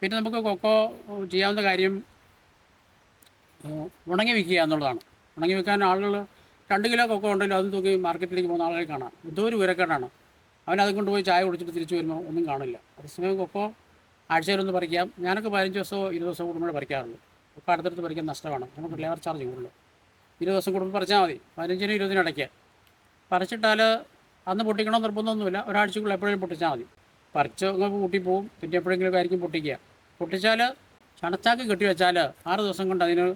പിന്നെ നമുക്ക് കൊക്കോ ചെയ്യാവുന്ന കാര്യം ഉണങ്ങി വിൽക്കുക എന്നുള്ളതാണ്. ഉണങ്ങി വിൽക്കാൻ ആളുകൾ രണ്ട് കിലോ കൊക്കോ ഉണ്ടല്ലോ അതും തൂക്കി മാർക്കറ്റിലേക്ക് പോകുന്ന ആളുകളെ കാണാം. എന്തോ ഒരു വിവരക്കേടാണ്. അവൻ അത് കൊണ്ടുപോയി ചായ കുടിച്ചിട്ട് തിരിച്ചു വരുമ്പോൾ ഒന്നും കാണില്ല. അതേസമയം കൊക്കോ ആഴ്ചയിലൊന്ന് പറിക്കാം. ഞാനൊക്കെ പതിനഞ്ച് ദിവസമോ ഇരുപത് ദിവസം കൂടുമ്പോൾ പറിക്കാറുള്ളൂ. കൊക്കോ അടുത്തടുത്ത് പറിക്കാൻ നഷ്ടമാണ്. നമുക്ക് ലേബർ ചാർജ് കൂടുതൽ ഇരുപത് ദിവസം കൂടുമ്പോൾ പറിച്ചാൽ മതി. പതിനഞ്ചിനും ഇരുപതിനും ഇടയ്ക്ക് പറിച്ചിട്ടാൽ അന്ന് പൊട്ടിക്കണമെന്ന് നിർബന്ധമൊന്നുമില്ല. ഒരാഴ്ചക്കുള്ളിൽ എപ്പോഴും പൊട്ടിച്ചാൽ മതി. പറിച്ച് കൂട്ടിപ്പോവും പിന്നെ എപ്പോഴെങ്കിലും ആയിരിക്കും പൊട്ടിക്കുക. പൊട്ടിച്ചാൽ ചണച്ചാക്ക് കെട്ടി വെച്ചാൽ ആറ് ദിവസം കൊണ്ട് അതിന്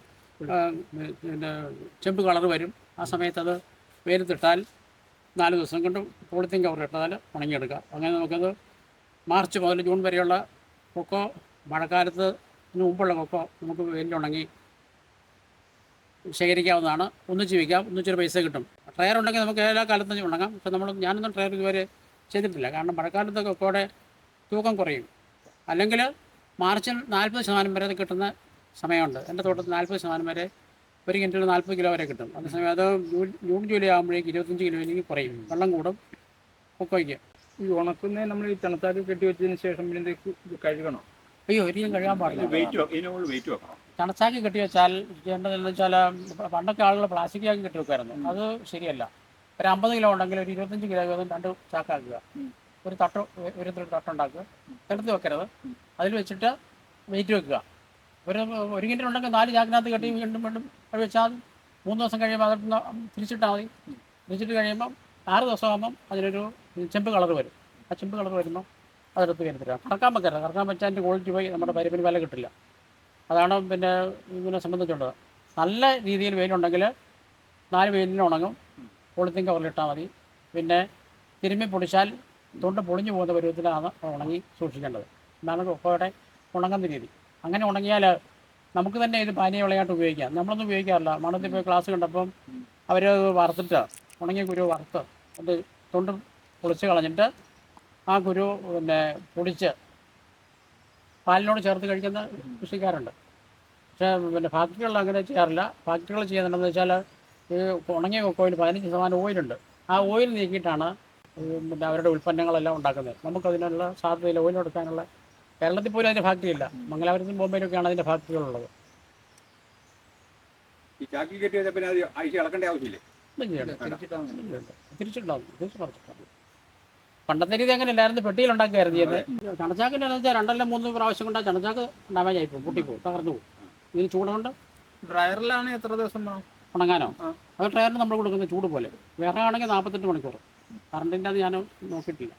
ചെമ്പ് കളർ വരും. ആ സമയത്ത് അത് വെയിലത്തിട്ടാൽ നാല് ദിവസം കൊണ്ട് പോളിത്തീൻ കവർ ഇട്ടാൽ ഉണങ്ങിയെടുക്കാം. അങ്ങനെ നമുക്കത് മാർച്ച് മുതൽ ജൂൺ വരെയുള്ള കൊക്കോ മഴക്കാലത്ത് മുമ്പുള്ള കൊക്കോ നമുക്ക് വെയിലുണങ്ങി ശേഖരിക്കാവുന്നതാണ്. ഒന്നിച്ച് വയ്ക്കാം ഒന്നിച്ചൊരു പൈസ കിട്ടും. ട്രയർ ഉണ്ടെങ്കിൽ നമുക്ക് എല്ലാ കാലത്തും ഉണങ്ങാം. പക്ഷെ നമ്മൾ ഞാനൊന്നും ട്രയർ ഇതുവരെ ചെയ്തിട്ടില്ല. കാരണം മഴക്കാലത്തൊക്കെ കൂടെ തൂക്കം കുറയും. അല്ലെങ്കിൽ മാർച്ചിൽ നാൽപ്പത് ശതമാനം വരെ അത് കിട്ടുന്ന സമയമുണ്ട്. എന്റെ തോട്ടത്തിൽ നാൽപ്പത് ശതമാനം വരെ ഒരു കിന്റിൽ നാൽപ്പത് കിലോ വരെ കിട്ടും. അതേസമയം അത് ജൂൺ ജൂൺ ജൂലൈ ആകുമ്പോഴേക്ക് ഇരുപത്തഞ്ച് കിലോയിലേക്ക് കുറയും. വെള്ളം കൂടും. കൊക്കോയ്ക്ക് ഈ ഉണക്കുന്ന നമ്മൾ ഈ തണുത്താൽ കെട്ടി വെച്ചതിന് ശേഷം പിന്നെ കഴുകണം? അയ്യോ ഒരിക്കലും കഴുകാൻ പാടില്ല. തണുത്താക്കി കെട്ടി വെച്ചാൽ ചെയ്യേണ്ടതെന്ന് വെച്ചാൽ പണ്ടൊക്കെ ആളുകൾ പ്ലാസ്റ്റിക്കാക്കി കെട്ടി വെക്കുമായിരുന്നു. അത് ശരിയല്ല. ഒരു അമ്പത് കിലോ ഉണ്ടെങ്കിൽ ഒരു ഇരുപത്തഞ്ച് കിലോ വീതം രണ്ട് ചാക്കാക്കുക. ഒരു തട്ട് ഒരു തട്ടുണ്ടാക്കുക എടുത്ത് വെക്കരുത്. അതിൽ വെച്ചിട്ട് വെയിറ്റ് വെക്കുക. ഒരു ഒരു കിന്റൽ ഉണ്ടെങ്കിൽ നാല് ചാക്കിനകത്ത് കെട്ടി വീണ്ടും വീണ്ടും അത് വെച്ചാൽ മൂന്ന് ദിവസം കഴിയുമ്പോൾ അത് തിരിച്ചിട്ടാൽ മതി. തിരിച്ചിട്ട് കഴിയുമ്പം ആറ് ദിവസം ആകുമ്പം അതിനൊരു ചെമ്പ് കളർ വരും. ആ ചെമ്പ് കളർ വരുമ്പോൾ അതെടുത്ത് കരുത്തില്ല കറക്കാൻ വെക്കരുത്. കറക്കാൻ വെച്ചാൽ അതിന്റെ ക്വാളിറ്റി പോയി നമ്മുടെ പരിപ്പിന് വില കിട്ടില്ല. അതാണ് പിന്നെ ഇതിനെ സംബന്ധിച്ചുള്ളത്. നല്ല രീതിയിൽ വെയിലുണ്ടെങ്കിൽ നാല് വെയിലിന് ഉണങ്ങും. പൊളിത്തിൻ കവറിലിട്ടാൽ മതി. പിന്നെ തിരുമ്മി പൊടിച്ചാൽ തൊണ്ട് പൊളിഞ്ഞു പോകുന്ന പരുവത്തിലാണ് ഉണങ്ങി സൂക്ഷിക്കേണ്ടത്. എന്നാണ് കൊക്കോയുടെ ഉണങ്ങുന്ന രീതി. അങ്ങനെ ഉണങ്ങിയാൽ നമുക്ക് തന്നെ ഇത് പാനീയ വിളയായിട്ട് ഉപയോഗിക്കാം. നമ്മളൊന്നും ഉപയോഗിക്കാറില്ല. മണത്തിൽ പോയി ക്ലാസ് കണ്ടപ്പം അവർ വറുത്തിട്ട് ഉണങ്ങിയ കുരു വറുത്ത് അത് തൊണ്ട് പൊളിച്ച് കളഞ്ഞിട്ട് ആ കുരു പിന്നെ പൊടിച്ച് പാലിനോട് ചേർത്ത് കഴിക്കുന്ന കൃഷിക്കാരുണ്ട്. പക്ഷേ പിന്നെ ഫാക്ടറികളിൽ അങ്ങനെ ചെയ്യാറില്ല. ഫാക്ടറികൾ ചെയ്യുന്നുണ്ടെന്ന് വെച്ചാൽ ഈ ഉണങ്ങിയ കൊക്കോയിൽ പതിനഞ്ച് ശതമാനം ഓയിലുണ്ട് ആ ഓയിൽ നീക്കിയിട്ടാണ് പിന്നെ അവരുടെ ഉൽപ്പന്നങ്ങളെല്ലാം ഉണ്ടാക്കുന്നത്. നമുക്കതിനുള്ള സാധ്യതയില്ല ഓയിൽ കൊടുക്കാനുള്ള. കേരളത്തിൽ പോലും അതിന്റെ ഫാക്ടറി ഇല്ല. മംഗലാപുരത്തും ബോംബെയിലൊക്കെയാണ് അതിന്റെ ഫാക്ടറികളുള്ളത്. തിരിച്ചിട്ടുണ്ടാവും തിരിച്ചു പണ്ടത്തെ രീതി അങ്ങനെ അല്ലായിരുന്നു പെട്ടിയിൽ ഉണ്ടാക്കുകയായിരുന്നു ചെയ്യുന്നത് ചണച്ചാക്കിന്റെ എന്ന് വെച്ചാൽ രണ്ടല്ല മൂന്ന് പ്രാവശ്യം കൊണ്ട് ചണച്ചാക്ക് ഡാമേജ് ആയിപ്പോവും പൊട്ടിപ്പോ തകർന്നു പോകും. ഇതിന് ചൂടുകൊണ്ട് ഡ്രയറിലാണ് എത്ര ദിവസം വേണം? ഉണങ്ങാനോ. അത് ടയറിന് നമ്മൾ കൊടുക്കുന്ന ചൂട് പോലെ. വേറെ ആണെങ്കിൽ നാൽപ്പത്തെട്ട് മണിക്കൂർ കറണ്ടിന്റെ അത് ഞാൻ നോക്കിയിട്ടില്ല.